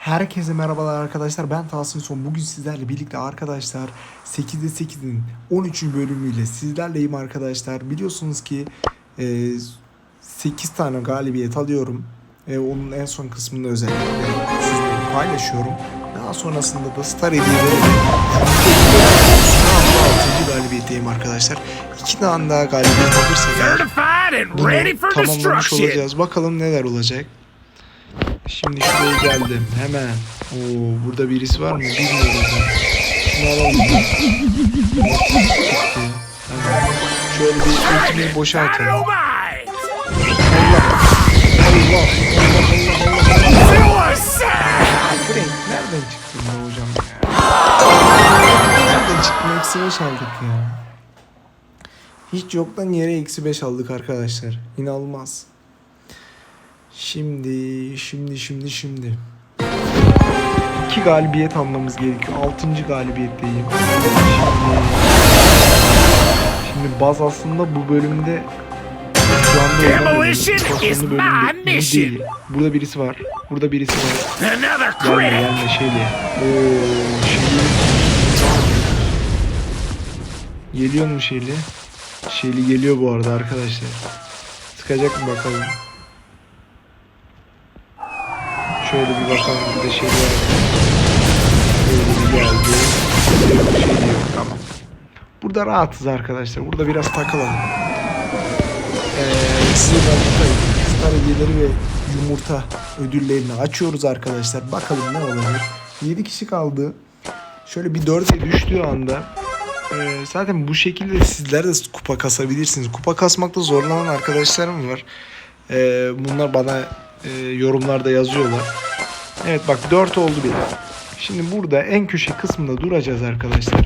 Herkese merhabalar arkadaşlar. Ben Tahsin Son. Bugün sizlerle birlikte arkadaşlar 8'de 8'in 13. bölümüyle sizlerleyim arkadaşlar. Biliyorsunuz ki e, 8 tane galibiyet alıyorum. E, onun en son kısmını özellikle sizlerle paylaşıyorum. Daha sonrasında da Star hediyeleri şu anda 6. galibiyetteyim arkadaşlar. 2 tane daha galibiyet alırsak eğer tamamlamış olacağız. Bakalım neler olacak. Şimdi şuraya geldim. Hemen. Oo, burada birisi var mı? Bilmiyorum. Şunu alalım. Hemen. Şöyle bir ultimeyi boşaltalım. Allah. Allah. Allah. Allah. Frank nereden çıktın be hocam ya? Nereden çıktın? Eksi 5 aldık ya. Hiç yoktan yere eksi 5 aldık arkadaşlar. İnanılmaz. Şimdi, şimdi, şimdi, şimdi. İki galibiyet almamız gerekiyor. Altıncı galibiyetteyim. Şimdi, şimdi baz aslında bu bölümde şu anda Demolition is my mission. değil. Burada birisi var. Burada birisi var. Another Gelme crit! gelme şeyle. Oo şeyli. Geliyor mu şeyli? Şeyli geliyor bu arada arkadaşlar. Sıkacak mı bakalım. Şöyle bir bakalım bir de şeyli var. Bir geldi. Yok şeyli yok tamam. Burada rahatız arkadaşlar. Burada biraz takılalım. Ee, size tutayım. Star hediyeleri ve yumurta ödüllerini açıyoruz arkadaşlar. Bakalım ne olacak. 7 kişi kaldı. Şöyle bir 4'e düştüğü anda e, zaten bu şekilde sizler de kupa kasabilirsiniz. Kupa kasmakta zorlanan arkadaşlarım var. E, bunlar bana e, yorumlarda yazıyorlar. Evet bak 4 oldu bile. Şimdi burada en köşe kısmında duracağız arkadaşlar.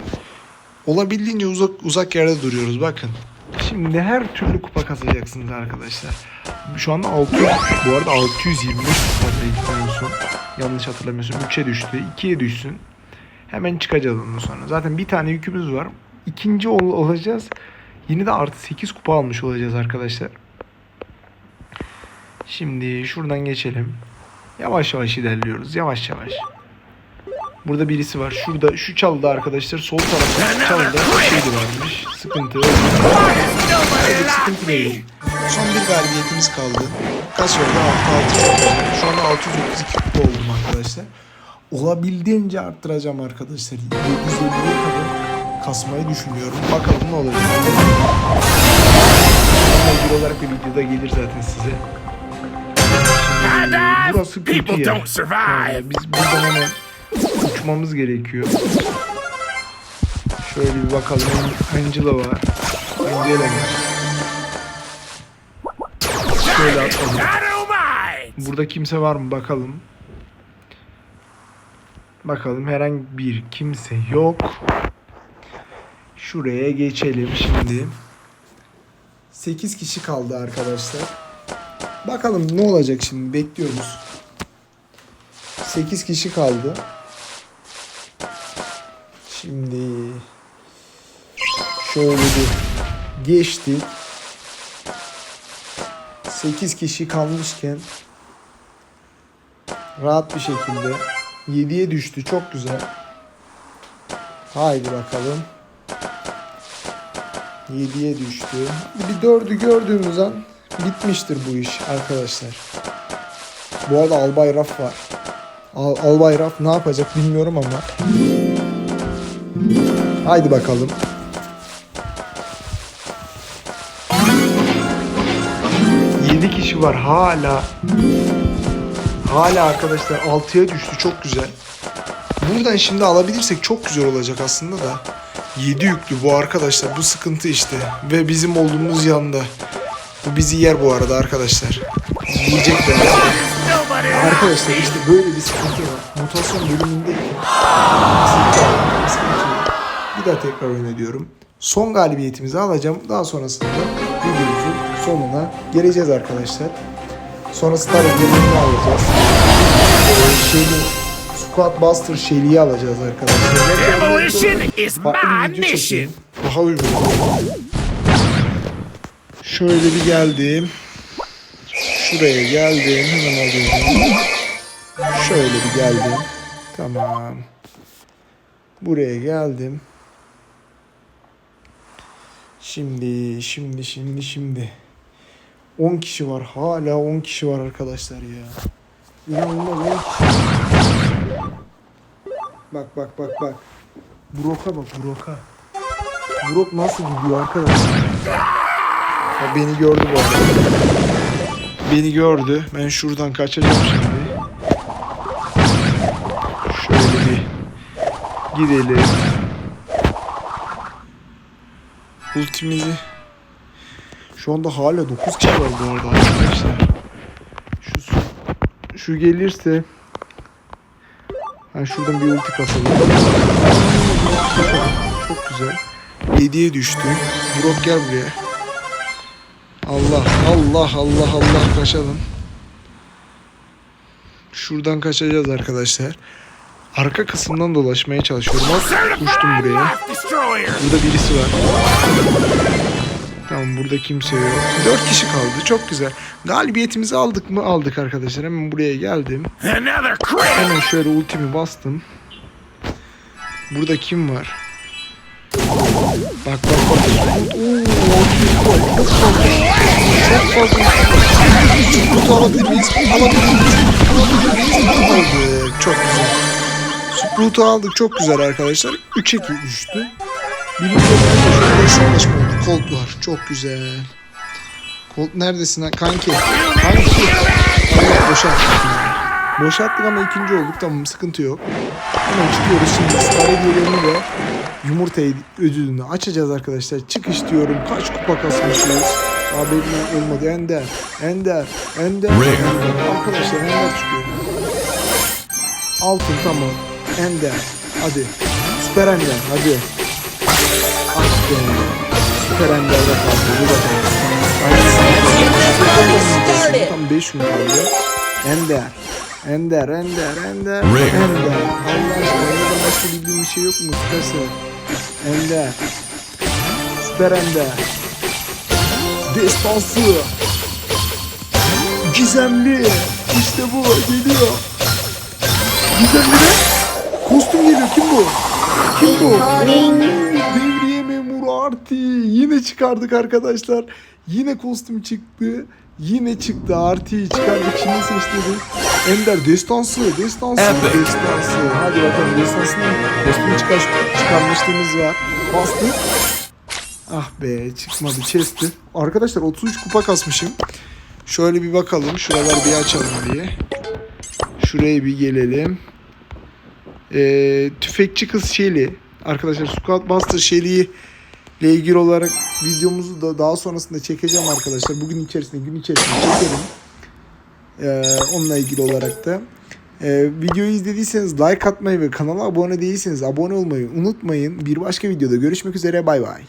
Olabildiğince uzak uzak yerde duruyoruz bakın. Şimdi her türlü kupa kazacaksınız arkadaşlar. Şu anda 600, bu arada 625 kupadayız en son. Yanlış hatırlamıyorsam 3'e düştü. 2'ye düşsün. Hemen çıkacağız ondan sonra. Zaten bir tane yükümüz var. İkinci ol- olacağız. Yine de artı 8 kupa almış olacağız arkadaşlar. Şimdi şuradan geçelim. Yavaş yavaş ilerliyoruz. Yavaş yavaş. Burada birisi var. Şurada şu çalıda arkadaşlar sol tarafta çalıda şeydi varmış. Sıkıntı. Evet, sıkıntı değil. Son bir galibiyetimiz kaldı. Kaç oldu? 6 6 Şu anda 632 kupa oldum arkadaşlar. Olabildiğince arttıracağım arkadaşlar. 750'ye kadar kasmayı düşünüyorum. Bakalım ne olacak. Bununla ilgili olarak bir videoda gelir zaten size. Burası kötü yer. Yani biz buradan hemen uçmamız gerekiyor. Şöyle bir bakalım. Angela var. Angela var. Şöyle atladım. Burada kimse var mı bakalım. Bakalım herhangi bir kimse yok. Şuraya geçelim şimdi. 8 kişi kaldı arkadaşlar. Bakalım ne olacak şimdi bekliyoruz. 8 kişi kaldı. Şimdi şöyle bir geçtik. 8 kişi kalmışken rahat bir şekilde 7'ye düştü. Çok güzel. Haydi bakalım. 7'ye düştü. Bir 4'ü gördüğümüz an bitmiştir bu iş arkadaşlar. Bu arada Albay Raf var. Al Albay Raf ne yapacak bilmiyorum ama. Haydi bakalım. Yedi kişi var hala. Hala arkadaşlar 6'ya düştü çok güzel. Buradan şimdi alabilirsek çok güzel olacak aslında da. 7 yüklü bu arkadaşlar bu sıkıntı işte. Ve bizim olduğumuz yanda. Bu bizi yer bu arada arkadaşlar. Yiyecekler. Arkadaşlar işte böyle bir sıkıntı var. Mutasyon yok. Bir daha tekrar oynayıyorum. Son galibiyetimizi alacağım. Daha sonrasında videomuzun sonuna geleceğiz arkadaşlar. Sonrasında hediyeleri alacağız. Ee, şeyli, Squad Buster Shelly'i alacağız arkadaşlar. Demolition is my mission. Daha uygun. Şöyle bir geldim. Şuraya geldim. Hemen alıyorum. Şöyle bir geldim. Tamam. Buraya geldim. Şimdi, şimdi, şimdi, şimdi. 10 kişi var. Hala 10 kişi var arkadaşlar ya. İnanılmaz 10 kişi. Bak bak bak bak. Broka bak Broka. Brok nasıl gidiyor arkadaşlar? Ha, beni gördü bu arada. Beni gördü. Ben şuradan kaçacağım şimdi. Şöyle bir gidelim. Ultimizi şu anda hala 9 kişi var bu arada arkadaşlar. Şu, şu gelirse ha şuradan bir ulti kasalım. Çok güzel. 7'ye düştü. Brok gel buraya. Allah Allah Allah Allah kaçalım. Şuradan kaçacağız arkadaşlar. Arka kısımdan dolaşmaya çalışıyorum. Bak uçtum buraya. Burada birisi var. Tamam burada kimse yok. 4 kişi kaldı. Çok güzel. Galibiyetimizi aldık mı? Aldık arkadaşlar. Hemen buraya geldim. Hemen şöyle ultimi bastım. Burada kim var? Bak bak bak. Oo, çok fazla. Çok fazla. Sprout'u alabilir miyiz? Alabilir miyiz? Alabilir miyiz? Aldık. Çok güzel. Sprout'u aldık. Çok güzel arkadaşlar. 3'e düştü. Birinci olarak hesaplaşma oldu. Colt var. Çok güzel. Colt neredesin lan? Kanki. Kanki. Allah yani. Boşalttık ama ikinci olduk. Tamam sıkıntı yok. Hemen çıkıyoruz şimdi. Star hediyelerini ve yumurta ödülünü açacağız arkadaşlar. Çıkış diyorum. Kaç kupa kasmışız? Haberim olmadı. Ender. Ender. Ender. Ender. Arkadaşlar Ender çıkıyor. Altın tamam. Ender. Hadi. Süper Ender. Hadi. Be. Süper Ender'de kaldı. Bu da kaldı. Aynısını Tam 5 gün kaldı. Ender. Ender, Ender, Ender, Ender. Allah aşkına orada başka bildiğin bir şey yok mu? Süperse. Ender. Süper Ender. Destansı. Gizemli. İşte bu. Geliyor. Gizemli de. Kostüm geliyor. Kim bu? Kim bu? Oo, Devriye memuru Arti. Yine çıkardık arkadaşlar. Yine kostüm çıktı. Yine çıktı. Arti'yi çıkardık. Şimdi seçtik. Ender destansı. Destansı. Destansı. Hadi bakalım destansının kostümü çıkar, çıkarmışlığımız var. Bastık. Ah be çıkmadı chest'i. Arkadaşlar 33 kupa kasmışım. Şöyle bir bakalım. Şuraları bir açalım diye. Şuraya bir gelelim. Ee, tüfekçi kız Shelly. Arkadaşlar Squad Buster Shelly'yi ile ilgili olarak videomuzu da daha sonrasında çekeceğim arkadaşlar. Bugün içerisinde gün içerisinde çekerim. Ee, onunla ilgili olarak da. Ee, videoyu izlediyseniz like atmayı ve kanala abone değilseniz abone olmayı unutmayın. Bir başka videoda görüşmek üzere bay bay.